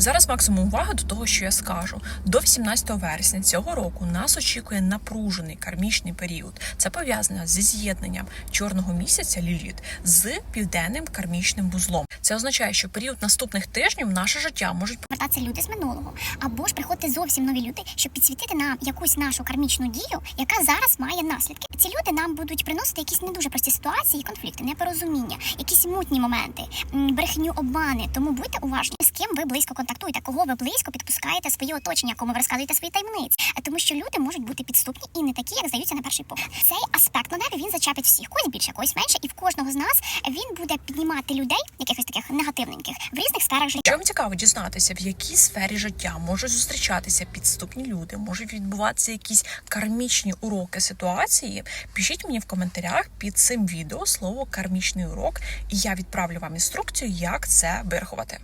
Зараз максимум уваги до того, що я скажу. До 18 вересня цього року нас очікує напружений кармічний період. Це пов'язано зі з'єднанням чорного місяця Ліліт з південним кармічним вузлом. Це означає, що період наступних тижнів наше життя можуть повертатися люди з минулого, або ж приходити зовсім нові люди, щоб підсвітити нам якусь нашу кармічну дію, яка зараз має наслідки. Ці люди нам будуть приносити якісь не дуже прості ситуації, конфлікти, непорозуміння, якісь мутні моменти, брехню, обмани. Тому будьте уважні, з ким ви близько контактуєте, кого ви близько підпускаєте своє оточення, кому ви розказуєте свої таємниці. Тому що люди можуть бути підступні і не такі, як здаються на перший погляд. Цей аспект він зачепить всіх, когось більше, когось менше, і в кожного з нас він буде піднімати людей, якихось таких негативненьких, в різних сферах життя. Вам цікаво дізнатися, в якій сфері життя можуть зустрічатися підступні люди, можуть відбуватися якісь кармічні уроки ситуації, пишіть мені в коментарях під цим відео слово кармічний урок, і я відправлю вам інструкцію, як це вирахувати.